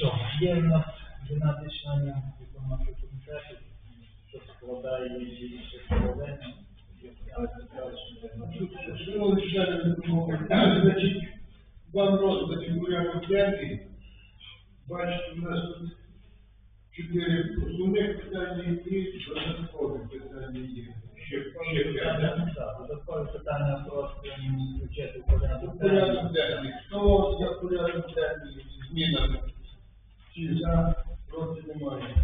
що? Є в нас 12 членів виконавчого комітету, що складає більше половини. Шановні члени виконкому, значить, вам розданий порядок денний. Бачите, у нас тут чотири основних питання і три питання є. Ще, ще. Додаткові питання просто включити в порядок денний. Хто за порядок денний змінами? Чи за, проти немає.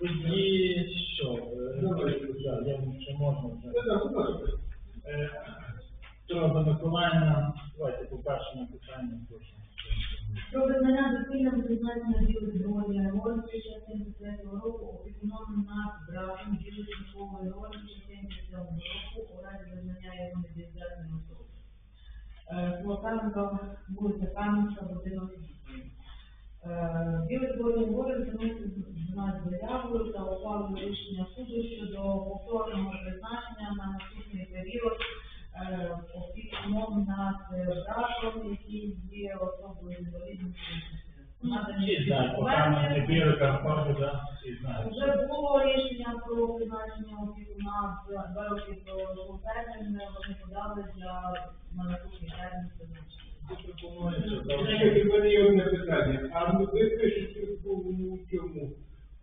Тоді що? Давайте. Я що можна вже. Так, будь ласка. Миколаївна, давайте по першому питанню прошу. Про визнання доцільним призначення білих збройної роли під час 73 року опікуном над братом білої військової роли під час 77 року у разі визнання його недієздатною особою. Е, Колокаменко, вулиця Кам'янська, будинок 8. Е, Білий збройний волі заносить нас заявою та ухвалою рішення суду щодо повторного призначення на наступний період е, опікуном над е, братом, який є особою інвалідністю. Знають. Вже було рішення про призначення опікуна з два роки про термін, вони подали для на наступний термін призначення. А ви пишете в у цьому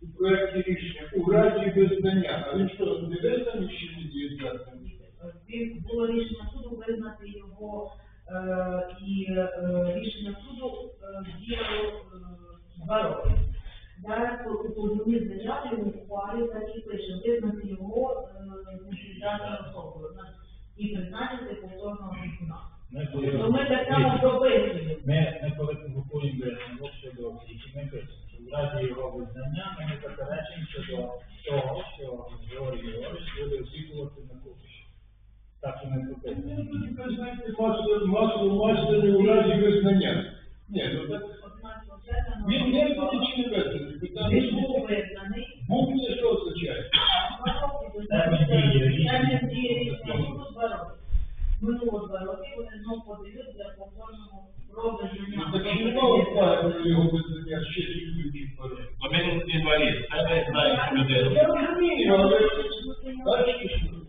у проєкті рішення у разі визнання. А він що, не визнаний чи не дієздатний? Він- Було рішення суду визнати його е, і е, рішення суду е, діяло е, два роки. Зараз у позовній заяві у ухвалі так і пише визнати його е, особою і призначити повторного опікуна. Ми То ми так само прописуємо. Ми, коли щодо ми пишемо, що в разі його визнання ми не заперечуємо щодо того, що Георгій буде опікувати на кухні. Так що ми прописуємо. Ви знаєте, масло, масло, масло не у разі визнання. Ні, ну так. Він не буде чи не визнаний? Питання, був був це що означає? Минуло два роки, вони знову подають для повторного Ну, так чи нема ухвали його визнання ще? Бо він інвалід, це не знає людину. Я розумію, але бачите, що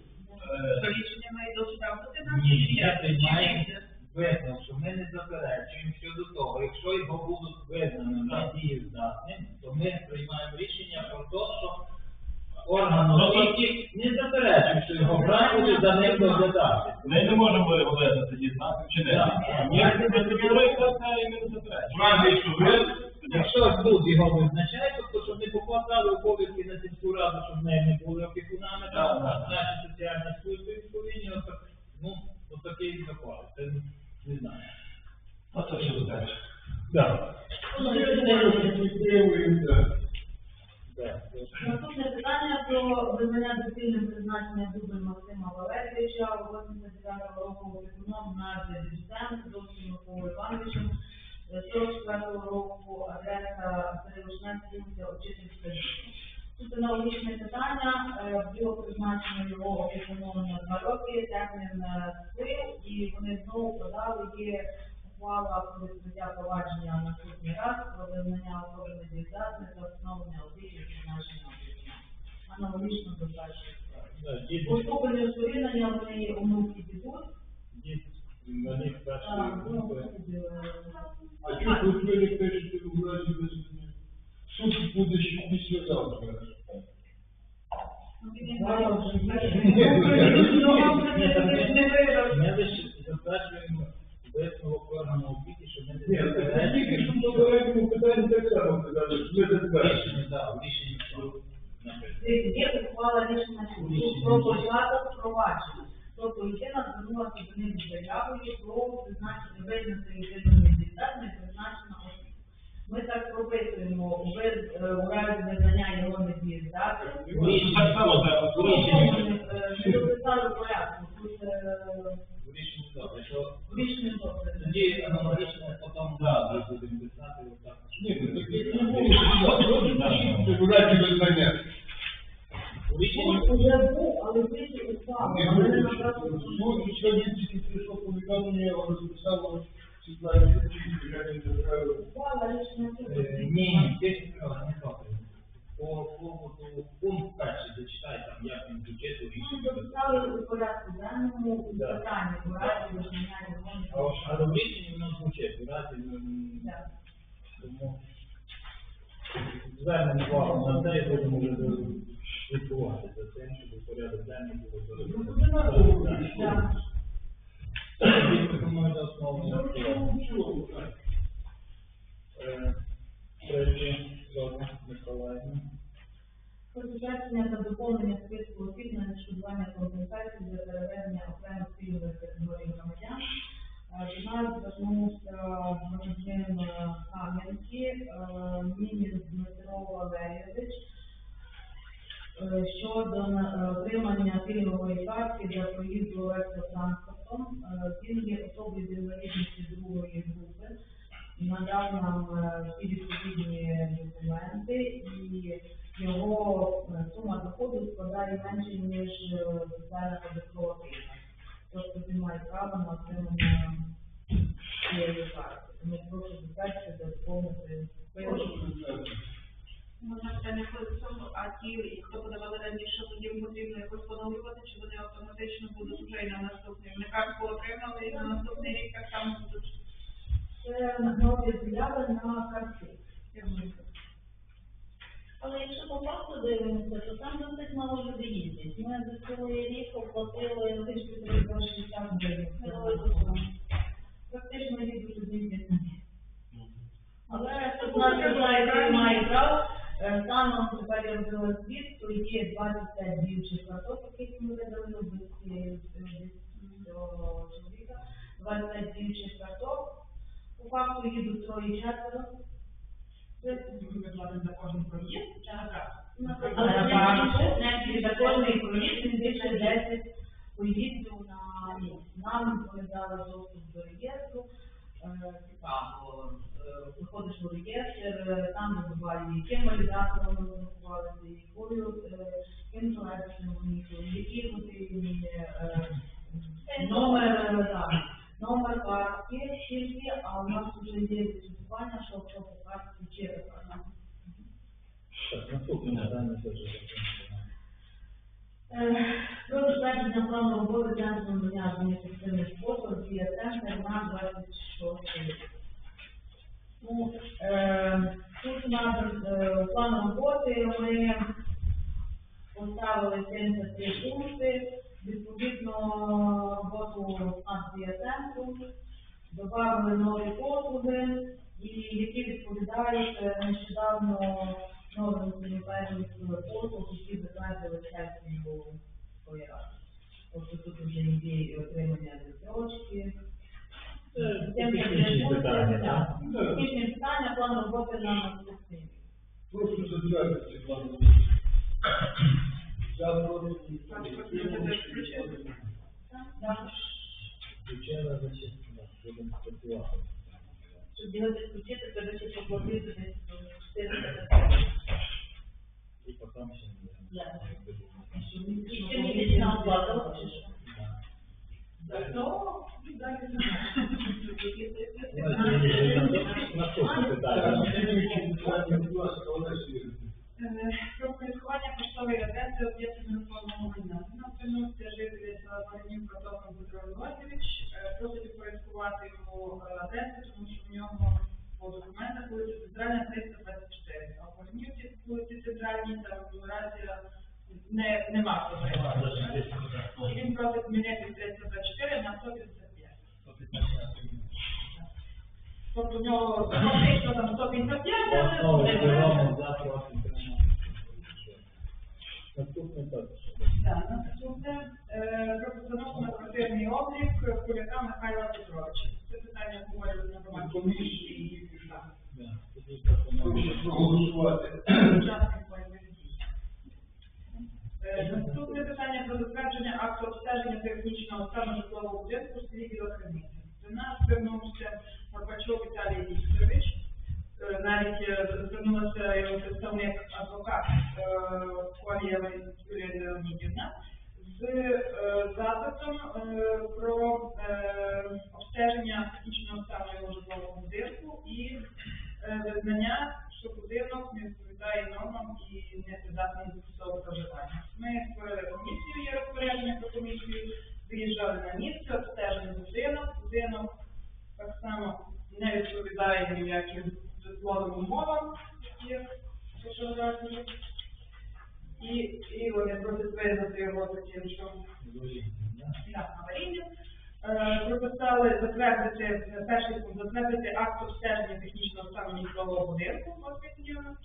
Е, Рішення має довше бути Ні, я приймаю висновок, що ми не заперечуємо щодо того, якщо його будуть визнано недієздатним, то ми приймаємо рішення про те, що орган освіти не заперечує, що його брат буде за ним доглядати. Ми не можемо його визнати дізнати чи не. Так. Ні, ми категорично це і ми не заперечуємо. Правильно, що ви Якщо суд його визначає, тобто, щоб не покладали обов'язки на сільську раду, щоб в неї не були опікунами, Так, там, так. наші соціальні служби відповідні, отак, ну, отакий заклад. Це не знаю. Оце все додати. Так. підтримуємо, так. Так. Наступне питання про визнання доцільним призначення Дубель Максима Валерійовича у 89 року опікуном над дітем Довським Миколою Івановичем, е, 44 року адреса Перевишненська вулиця Очительська. Тут аналогічне питання, е, було призначено його на два роки, термін е, сплив, і вони знову подали, є ухвала про відкриття провадження на наступний раз, про визнання особи недієздатної та встановлення опіки призначення опікуна. Аналогічно до першої справи. Поступлення усунення вони є онуки дідусь, ну, групи. е, А чому тут ви не пишете у разі визнання? Суд буде ще післязавтра. Ні, ми- лише затверджуємо висновок органу опіки, що ми Ні, не так тільки що в попередньому питанні так само казали, що ми затверджуємо. Так, рішення суду. написано. Є ухвала рішення суду про початок провадження. Тобто людина звернулася до них з заявою про призначення визнати людину недієздатною, призначена. Ми так прописуємо у е, разі визнання його недієздатним. Рішення. Так само. Е, Не дописали в порядку. Тут е, рішенні добре, що в рішенні добре. тоді аналогічно потім да, будемо писати отак. Ні, ну так не що у разі визнання. Ні, ти ж сказав, не так. По поводу пункт перший, зачитай там, як він включити у Ми рішення. дописали у порядку денному у Да. питанні у разі визнання А ось- А в рішенні воно звучить, у разі тому звернемо увагу на це і будемо вже затвердження та доповнення списку осіб на відшкодування компенсації за переведення окремих пільгових категорій громадян. Е, До нас звернувся громадянин Кам'янки, е, Мінін Дмитро Валерійович, щодо е, отримання пільгової картки для проїзду електротранспортом. Е, Він є особою з інвалідністю другої групи, надав нам е, всі відповідні документи і його е, сума доходу складає менше, ніж е, соціальна податкова пільга. Тобто він має право на отримання цієї карти. Тому прошу та доповнити питання цьому, а ті, хто подавали раніше, то їм потрібно якось поновлювати, чи вони автоматично будуть вже і на наступний. Вони картку отримали і на наступний рік так само будуть. Це нові заяви на карти. Але якщо по факту дивимося, то там досить мало людей їздять. Ми за цілий рік оплатили Тисячу триста шістдесят гривень. Практично їдуть один день. Але тут нас має право. Е, Станом тепер я то є 25 діючих карток, яких ми видали до чоловіка. 25 діючих карток. По факту їдуть троє четверо. за кожен проїзд, чи на карту? Але за кожний проїзд він більше 10 поїздів на. Нам передали доступ до реєстру. Цікаво, виходиш в реєстр, там вибиває, яким валідатором розрахувалися, якою проведенням комісію, які потрібні номер, номер картки тільки, а у нас вже є відслідкування, що що по картці через. Так, наступне питання теж. Про затвердження плану роботи центру надання адміністративних послуг дія центр на 26 рік. Ну, е, тут у нас е, план роботи ми поставили 73 пункти, відповідно роботу дія центру, додали нові послуги, які відповідають е, нещодавно новим санітарних послуг, які затвердили своєї ради. Тобто тут вже є і отримання відстрочки. Тим, як технічні питання, план роботи на наступний. Прошу затвердити план. За проти ніхто не утримався. Так. Включила значить, да, будемо працювати. Щоб його відключити, треба ще поплатити десь до 400 І потім ще не Так. буде. Щоб не І ще місячна оплата, чи що? Ну, і далі не Наступне Так, питання. слідуючі питання, Е, Про користування поштової адреси об'єктивного формного майна. Нам звернувся житель села Баранів Протопов Петро Львович, просить упорядкувати йому е, адресу, тому що в нього по документах вулиця Центральна 324. А в Баранівці вулиці Центральній там нумерація не, нема проблеми. Ну, і він просить змінити 324 на 155. Тобто в нього фактично там 155, але Наступне також. Так, наступне е, на квартирний облік Куляка Михайла Петровича. Це питання говорили на громадській Комісії. Е, Наступне питання про затвердження акту обстеження технічного стану житлового будинку в селі Білокриниця. До нас звернувся Горбачов Віталій Вікторович. Е, Навіть е, звернулася його представник адвокат е, Юлія Леонідівна з е, запитом про обстеження технічного стану його житлового будинку і визнання, що будинок не відповідає нормам і не придатний до тимчасового проживання. Ми створили комісію, є розпорядження про комісію, виїжджали на місце, обстежили будинок, будинок так само не відповідає ніяким житловим умовам, які фотографії. І, і вони просять визнати його таким, що аварійним. Е, Прописали затвердити е, перший пункт, затвердити акт обстеження технічного стану житлового будинку освітлення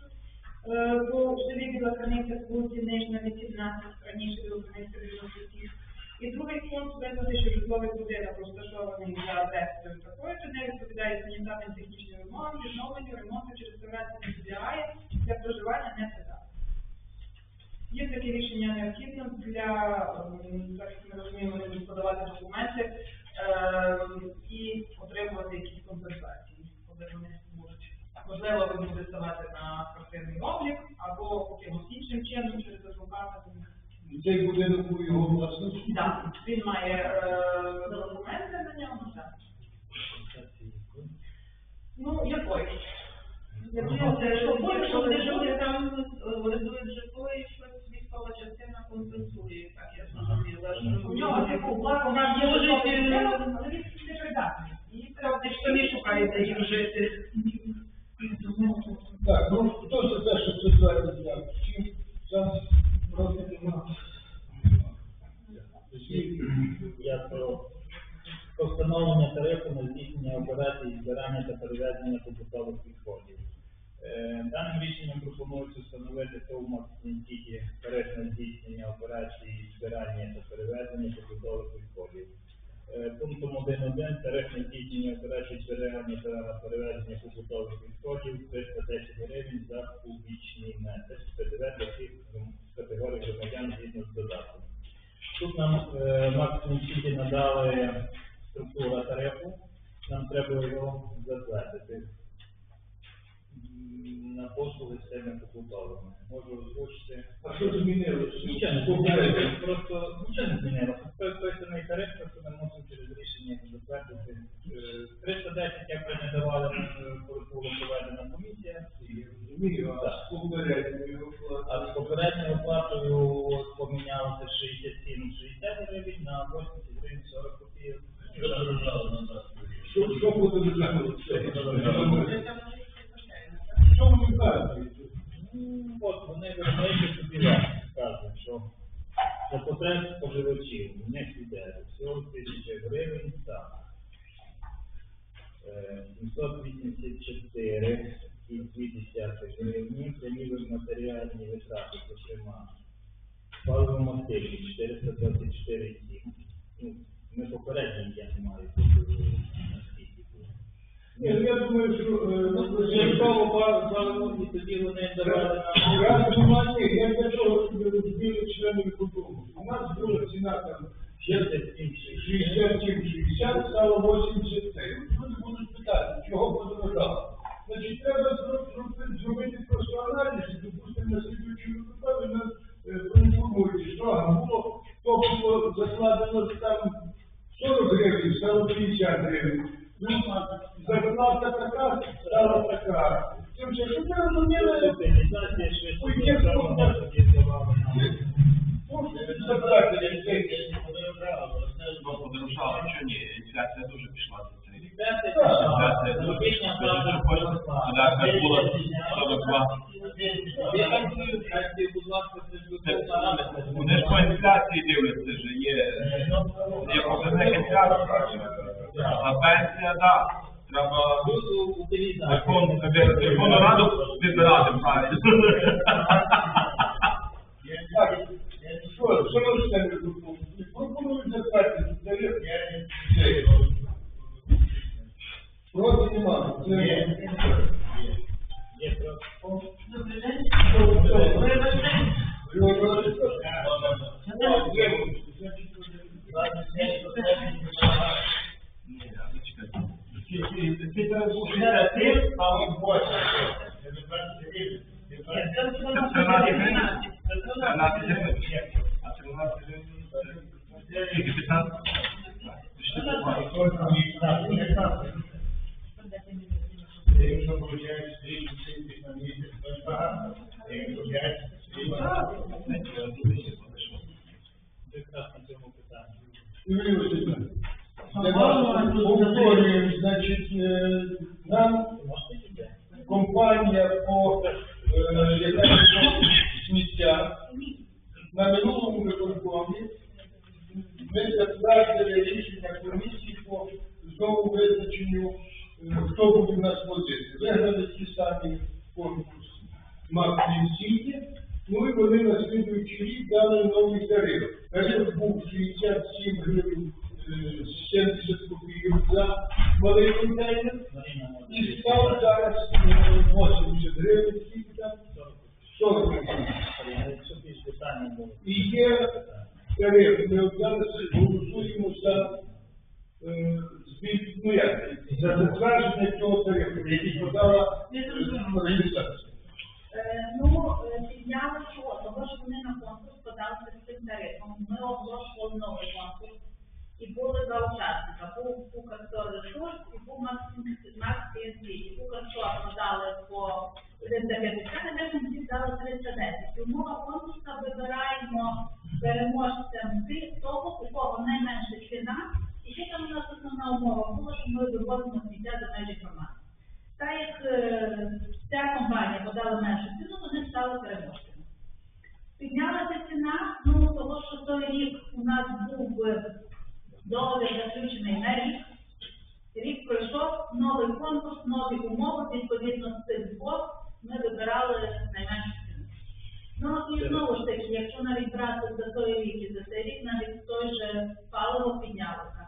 по селі Біла Криниця, вулиці Нижня, 18, раніше Біла Криниця, 96. І другий пункт визнати, що житловий будинок розташований за адресою такою, що не відповідає санітарним технічним вимогам, відновленню, ремонту чи реставрації не підлягає, для проживання не придатний. Є таке рішення необхідне для, ем, так як ми розуміємо, вони будуть подавати документи ем, і отримувати якісь компенсації, коли вони можуть. Можливо, ви будете ставати на квартирний облік або якимось іншим чином через адвоката. Цей будинок у його власності. Так, він має е, документи на ньому, так. Ну, якої? Ну, це що буде, що вони жили там, орендують житло і щось військова частина компенсує, так я зрозуміла. У нього типу власне, у нас є житловий але він не придатний. І ти ж шукаєте їм жити. Так, ну хто за те, що соціальний знак? Всі за Я про встановлення тарифу на здійснення операцій збирання та перевезення побутових відходів. Е, Даним рішенням пропонується встановити ТОВ тільки тариф на здійснення операцій збирання та перевезення побутових відходів. Пунктом 1.1 тариф на здійснення операцій збирання та перевезення побутових відходів 310 гривень за кубічний метр. ПДВ для всіх категорій громадян згідно з додатком. Тут нам е, максимум тільки надали структура тарифу, нам треба його затвердити на послуги з цими побутовими. Можу озвучити. А що змінилося? Нічого не змінилося, просто нічого не змінилося. Прописаний тариф, просто ми мусимо через рішення затвердити. Е, 310, як ви не давали, е, була проведена комісія. Розумію, а з попередньою А з попередньою оплатою паливо 424,7. Ну, ми попередні я не маю наскільки ну, я думаю, що е, ну, просто- і тоді вони давали нам. Я думаю, я для ви розуміли члени виконкому. У нас була ціна там 67-60, стало 83. Люди будуть питати, чого подорожало. Значить, треба Проти немає. Це на минулому виконкомі ми затвердили рішення комісії по знову визначенню, е, хто буде у нас платити. Виграли ті самі конкурс Максимсіті, ну і вони на слідуючий рік дали новий тариф. Тариф був 67 гривень е, 70 копійок за малий контейнер. Маріна, може, І став зараз е, 80 гривень, скільки там? 40 гривень. Якщо більш питання було. І є тариф, ми от зараз голосуємо за е, збір, ну як, за затвердження цього тарифу, який подала е, організація. Е, Ну, е, підняли чого? Того, що вони на конкурс подалися з цим тарифом. Ми оголошували новий конкурс. І були два учасника. Був Укрстор ресурс і був Максим Макс TNT. І дали по 350, а ми дали 310. І умова конкурсу вибираємо переможцем ти- того, у кого найменша ціна. І ще там у нас основна умова була, що ми вивозимо сміття за межі громади. Так як е, ця компанія подала меншу ціну, вони стали переможцями. Піднялася ціна, ну того, що той рік у нас був е, договір заключений на рік. Рік пройшов, новий конкурс, нові умови, відповідно з цих двох ми вибирали найменшу ціну. Ну і знову ж таки, якщо навіть брати за той рік і за цей рік, навіть той же паливо піднялося.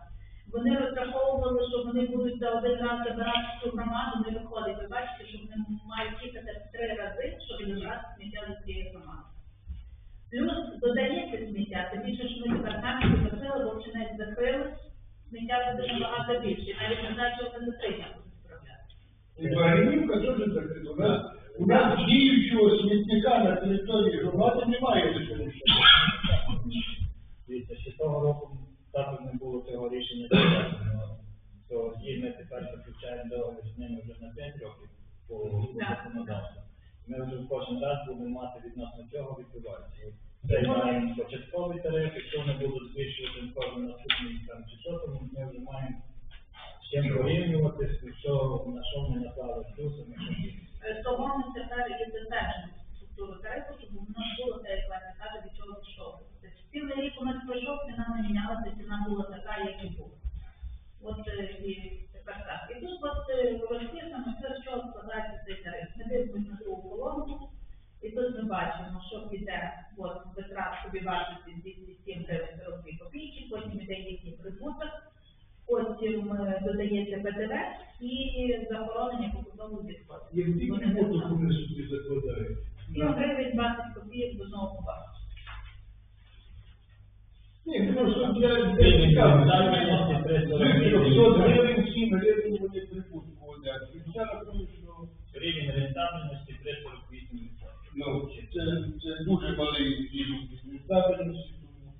Вони розраховували, що вони будуть за один раз забирати цю громаду, не виходить. Ви бачите, що вони мають їхати в три рази, щоб забрати сміття з цієї громади. Плюс додається сміття, тим більше, що ми департамент закрили, бо вчинець закрили, сміття буде набагато більше. Навіть не знаю, що це тижня буде справляти. Теж закрита. У нас, у нас діючого смітника на території громади немає цього. Дивіться, ще того року також не було цього рішення то ми тепер заключаємо договір з ними вже на 5 років по законодавству. Ми вже кожен раз будемо мати відносно цього відповідальність. Це маємо початковий тариф, якщо вони будуть збільшувати кожен наступний там чи що, то ми вже маємо з чим порівнювати, що на що ми наклали плюси, на що мінуси. Того ми тепер і затверджуємо структуру тарифу, щоб було те, як Ваня каже, від чого пішов. Тобто цілий рік у нас пройшов, ціна не мінялася, ціна була така, як і була. От е, і тепер так. І тут от е, розписано, все, чого складається цей тариф. Ми дивимося на другу колонку, і тут ми бачимо, що піде от витрат собі вартості 207 гривень 42 копійки, потім іде їхній прибуток, потім е, додається ПДВ і захоронення побутових відходів. Як тільки Вони собі закладають. 7 гривень 20 копійок до нового банку. Ні, просто для, для цікаво. З 300 гривень, 7 гривень вони прибутку водять. І я рахую, що Рівень рентабельності 348%. ну, це, це дуже малий рівень рентабельності, тому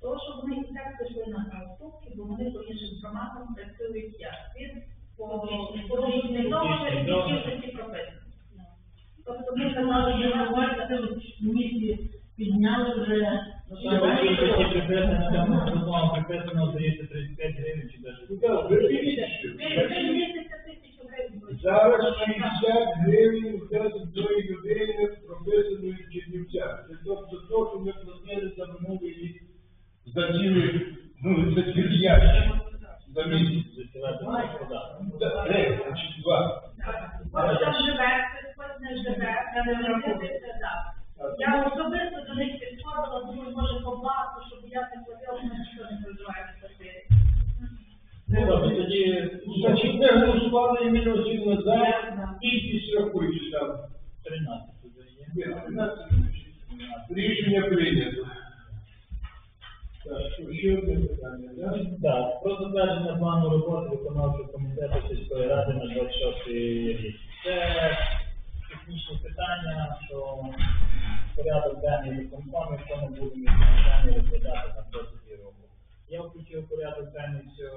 Тому що вони і так пішли на уступки, бо вони по іншим громадам працюють як від публічних договорів, які вже ці прописані. Тобто ми казали, що ми бачите, місці підняли вже. Кількості приписано, здається, 35 гривень чи навіть. Ну, бачите, ви місяця будемо питання розглядати на протязі року. Я включив порядок денний все,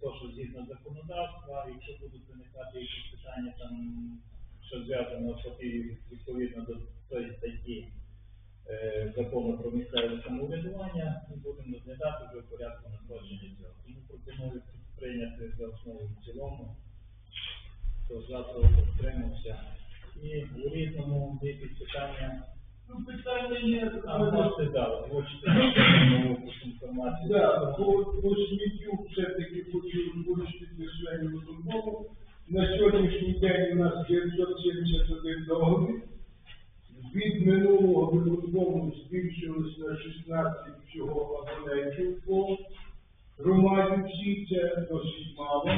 то, що згідно законодавства, якщо будуть виникати якісь питання там, що зв'язано відповідно до тої статті е, закону про місцеве самоврядування, ми будемо розглядати вже порядку надходження цього. Тому пропоную прийняти за основу в цілому, то завтра підтримався. І у різному деякі питання Ну, питання є, а але- можете да, озвучити нову якусь інформацію. По сміттю все-таки хочу вирішити членів виконкому. На сьогоднішній день у нас 971 договір. Від минулого виконкому збільшилось на 16 всього абонентів по громаді всі, це досить мало.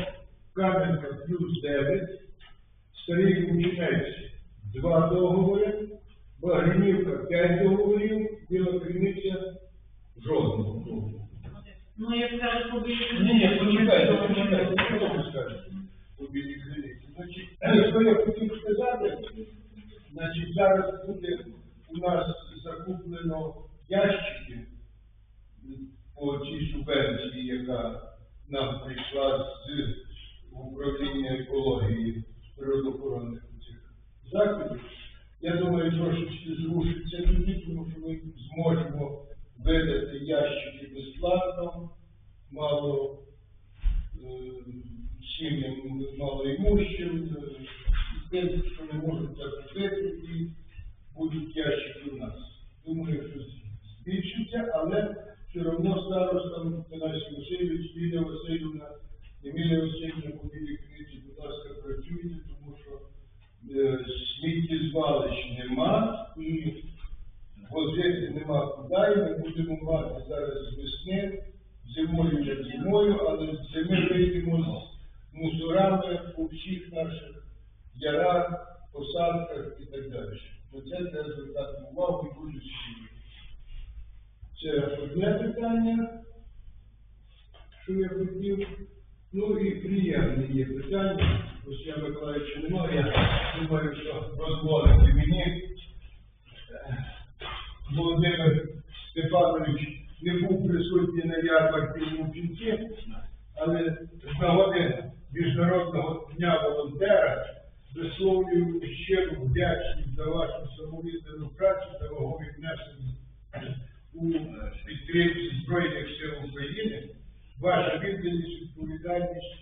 Кам'янка плюс 9, Старий Лучинець 2 договори, Багринівка 5 договорів, Біла Криниця жодного договору. Ну, як кажуть, побільше. Ні, ні, почекайте, почекайте, що ви скажете у білій криниці? Значить, що я хотів сказати, значить, зараз буде у нас закуплено ящики по цій субвенції, яка нам прийшла з управління екології природоохоронних цих заходів. Я думаю, трошечки зрушиться тоді, тому що ми зможемо видати ящики безплатно, мало е, сім'ям малоімущим, е, тим, що не можуть закупити, і будуть ящики у нас. Думаю, що збільшиться, але все одно старостам Тарасі Васильович, Лілія Васильівна, Емілія Васильівна по білій книзі, будь ласка, працюйте, тому що е, сміттєзвалищ нема і возити нема ми будемо мати зараз весни, зимою як зимою, але з зими вийдемо з мусорами у всіх наших ярах, посадках і так далі. На це треба звертати увагу і дуже сильно. Це одне питання, що я хотів. Ну і приємне є питання. Ось я Миколаївича немає, я думаю, що дозволите мені. Володимир Степанович не був присутній на ярмарці в Лучинці, але з нагоди Міжнародного дня волонтера висловлюю щиру вдячність за вашу самовіддану працю та вагові внесення у підтримці Збройних сил України. Ваша відданість, відповідальність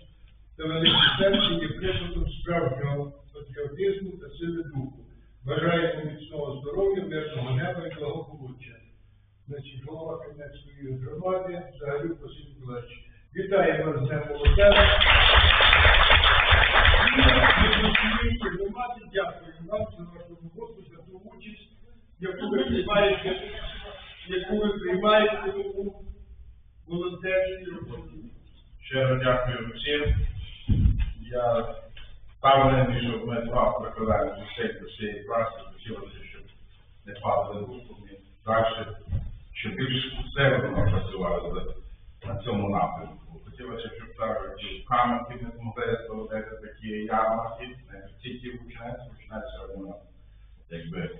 та велике серце є прикладом справжнього патріотизму та сили духу. Бажаємо міцного здоров'я, мирного неба і благополуччя. Значить, голова Кам'янської громади, Загарюк Василь Миколаївич. Вітаємо вас з Днем Волонтера. І від усієї громади дякую вам за вашу роботу, за ту участь, яку ви приймаєте, яку ви приймаєте у волонтерській роботі. Щиро дякую всім. Я впевнений, що ми два прикладаємо зусиль до цієї праці, хотілося, щоб не падали руку і далі, щоб більш усилено працювали за- на цьому напрямку. Хотілося, щоб так і в Кам'янці ми змогли проводити такі ярмарки, не тільки в Учнець, Учнець сьогодні у нас якби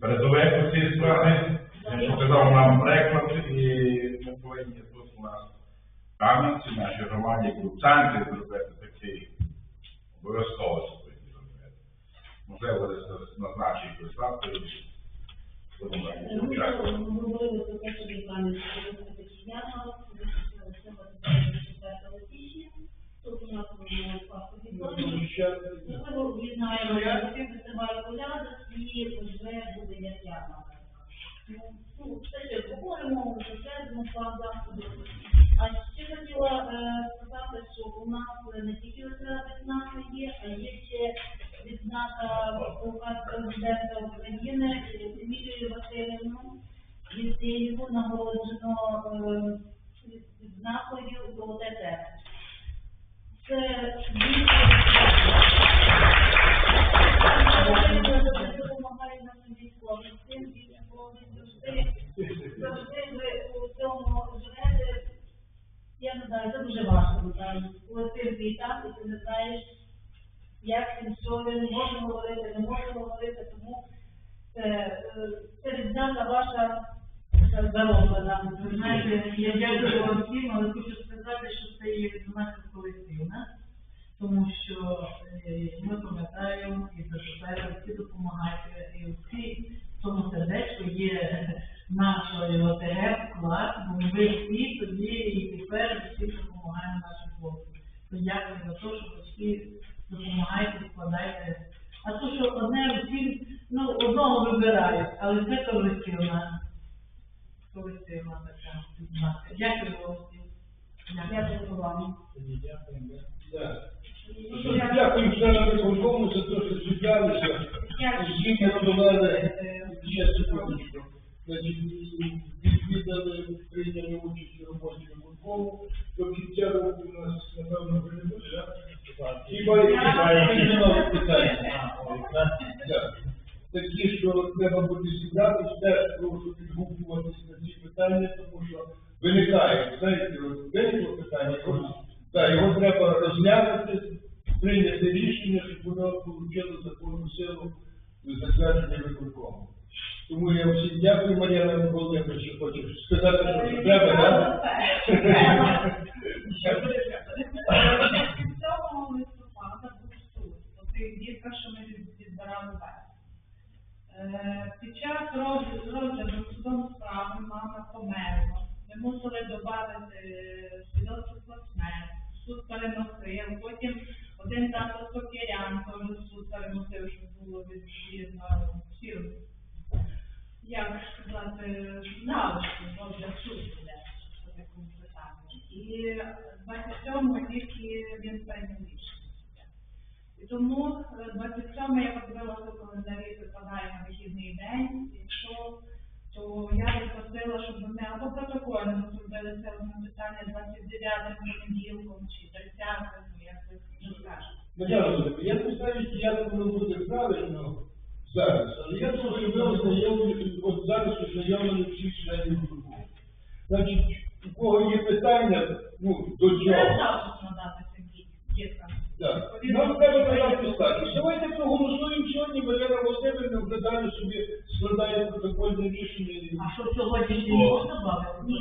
передовик у цій справі, він показав нам приклад, і ми повинні тут у нас Кам'янці, нашій громаді, як у зробити такий обов'язково повинні зробити. Можливо, десь назначить і будемо Ми говорили про те, що рекламі такі нагороджено е, відзнакою «Золоте серце». Це допомагає нашим військовим. Військовим завжди, завжди ви у цьому живете. Я не знаю, це дуже важко, так. Коли ти в військах, і ти не як він, що він може говорити, не може говорити, тому це, е, це ваша так зароблена. Ви знаєте, я дякую вам всім, але хочу сказати, що це є відзнака колективна, тому що е, ми пам'ятаємо і зачитаємо, всі допомагаєте, і всі в цьому сердечку є нашої ОТГ вклад, бо ми всі тоді і тепер всі допомагаємо нашим хлопцям. То дякую за те, що всі допомагаєте, складаєте. А то, що одне всі, ну, одного вибирають, але це колективна, колективна така. Дякую вам всім. Дякую членам виконкому за те, що зібралися. Звідки подали, ще секундочку. Відвідали, прийняли участь у роботі виконкому. До кінця року у нас, напевно, вже не буде, так? Хіба які нові питання? Такі, що треба буде зібратися, теж прошу підгукуватися на ці питання, тому що виникає, виникло питання, так, його треба розглянути, прийняти рішення, щоб воно отримало законну силу затвердження виконкому. Тому я всім дякую, Мар'яна Володимирович, що хочеш сказати, що треба, так? Цього листопада був суд, оцих дітка, що ми відбирали Під час роз- розгляду судом справи мама померла. Мусили додати е, свідоцтво смерть. Суд переносив. Потім один тато Сокирян теж суд переносив, щоб було відповідно всі як сказати, що розгляд суд буде по такому питанню. І 27-го тільки він прийняв рішення. І тому е, 27 я подивилася в календарі, випадає на вихідний день, якщо то я би просила, щоб ми або протокольно зробили це одне питання 29 понеділком чи 30, ну як ви скажете. Мар'яна я не знаю, як воно буде правильно зараз, але я думаю, що ви ознайомлені, от зараз ознайомлені всіх членів групи. Значить, у кого є питання, ну, до чого? Що сьогодні не можна бавити?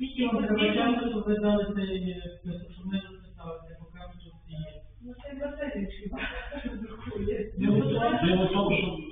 Скільки вам громадян, щоб ви дали цей список, щоб ми розписалися, поки що це є? Ну це. Ну, будь ласка. Дело в тому, що